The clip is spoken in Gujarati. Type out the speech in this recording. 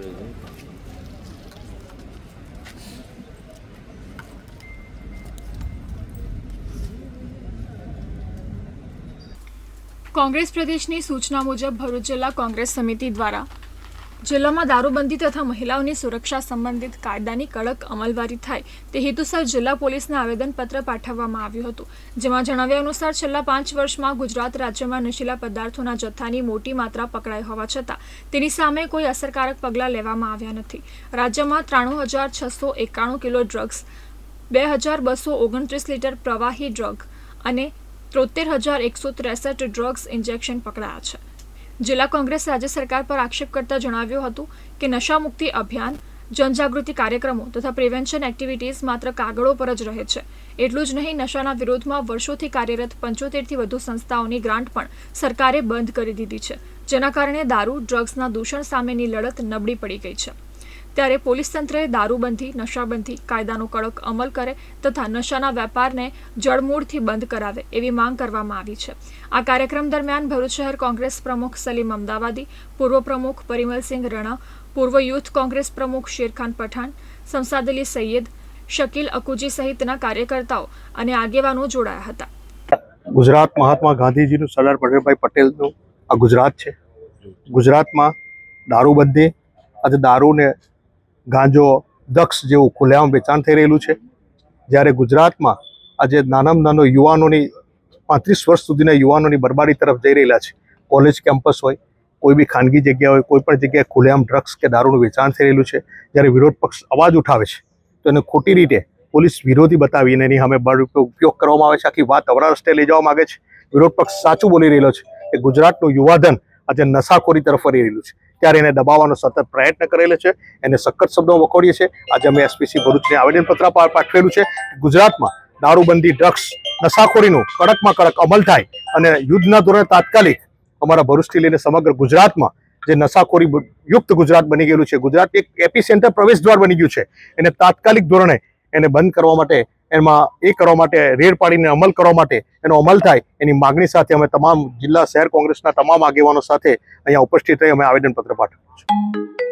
કર્યું કોંગ્રેસ પ્રદેશની સૂચના મુજબ ભરૂચ જિલ્લા કોંગ્રેસ સમિતિ દ્વારા જિલ્લામાં દારૂબંધી તથા મહિલાઓની સુરક્ષા સંબંધિત કાયદાની કડક અમલવારી થાય તે હેતુસર જિલ્લા પોલીસને આવેદનપત્ર પાઠવવામાં આવ્યું હતું, જેમાં જણાવ્યા અનુસાર છેલ્લા પાંચ વર્ષમાં ગુજરાત રાજ્યમાં નશીલા પદાર્થોના જથ્થાની મોટી માત્રા પકડાઈ હોવા છતાં તેની સામે કોઈ અસરકારક પગલાં લેવામાં આવ્યા નથી. રાજ્યમાં ત્રાણું હજાર છસો એકાણું કિલો ડ્રગ્સ, બે હજાર બસો ઓગણત્રીસ લીટર પ્રવાહી ડ્રગ અને ત્રોતેર હજાર એકસો ત્રેસઠ ડ્રગ્સ ઇન્જેક્શન પકડાયા છે. જિલ્લા કોંગ્રેસ રાજ્ય સરકાર પર આક્ષેપ કરતા જણાવ્યું હતું કે નશામુક્તિ અભિયાન, જનજાગૃતિ કાર્યક્રમો તથા પ્રિવેન્શન એક્ટિવિટીઝ માત્ર કાગળો પર જ રહે છે. એટલું જ નહીં, નશાના વિરોધમાં વર્ષોથી કાર્યરત પંચોતેરથી વધુ સંસ્થાઓની ગ્રાન્ટ પણ સરકારે બંધ કરી દીધી છે, જેના કારણે દારૂ ડ્રગ્સના દૂષણ સામેની લડત નબળી પડી ગઈ છે. ત્યારે પોલીસ તંત્રએ દારૂબંધી, નશાબંધી, કાયદાનો કડક અમલ કરે તથા નશાના વેપારને જળમૂળથી બંધ કરાવે એવી માંગ કરવામાં આવી છે. આ કાર્યક્રમ દરમિયાન ભરૂચ શહેર કોંગ્રેસ પ્રમુખ સલીમ અમદાવાદી, પૂર્વ પ્રમુખ પરિમલસિંહ રણા, પૂર્વ યુથ કોંગ્રેસ પ્રમુખ શેરખાન પઠાણ અલી સૈયદ, શકીલ અકુજી સહિતના કાર્યકર્તાઓ અને આગેવાનો જોડાયા હતા. ગુજરાત મહાત્મા ગાંધીજીનું સરદાર વલ્લભભાઈ પટેલનું આ ગુજરાત છે. ગુજરાતમાં દારૂબંધી, આજે દારૂને ગાંજો, દક્ષ જેવું ખુલ્લેઆમ વેચાણ થઈ રહેલું છે. જ્યારે ગુજરાતમાં આજે નાનામાં નાનો યુવાનોની પાંત્રીસ વર્ષ સુધીના યુવાનોની બરબારી તરફ જઈ રહેલા છે. કોલેજ કેમ્પસ હોય, કોઈ બી ખાનગી જગ્યા હોય, કોઈ પણ જગ્યાએ ખુલ્લેઆમ ડ્રગ્સ કે દારૂનું વેચાણ થઈ રહેલું છે. જ્યારે વિરોધ પક્ષ અવાજ ઉઠાવે છે, તો એને ખોટી રીતે પોલીસ વિરોધી બતાવીને એની સામે બળ ઉપયોગ કરવામાં આવે છે. આખી વાત અવરા રસ્તે લઈ જવા માગે છે. વિરોધ પક્ષ સાચું બોલી રહેલો છે કે ગુજરાતનું યુવાધન આજે નશાખોરી તરફ ફરી રહેલું છે. ત્યારે એને દબાવવાનો સતત પ્રયત્ન કરેલો છે. એને સખત શબ્દો વખોડીએ છીએ આજે અમે એસપીસી ભરૂચને આવેદનપત્ર પાઠવેલું છે. ગુજરાતમાં દારૂબંધી, ડ્રગ્સ, નશાખોરીનું કડકમાં કડક અમલ થાય અને યુદ્ધના ધોરણે તાત્કાલિક અમારા ભરૂચથી લઈને સમગ્ર ગુજરાતમાં જે નશાખોરી યુક્ત ગુજરાત બની ગયેલું છે. ગુજરાત એક એપી સેન્ટર પ્રવેશ દ્વાર બની ગયું છે. એને તાત્કાલિક ધોરણે એને બંધ કરવા માટે એમાં એ કરવા માટે, રેડ પાડીને અમલ કરવા માટે એનો અમલ થાય, એની માગણી સાથે અમે તમામ જિલ્લા શહેર કોંગ્રેસના તમામ આગેવાનો સાથે અહીંયા ઉપસ્થિત રહી અમે આવેદનપત્ર પાઠવ્યું છે.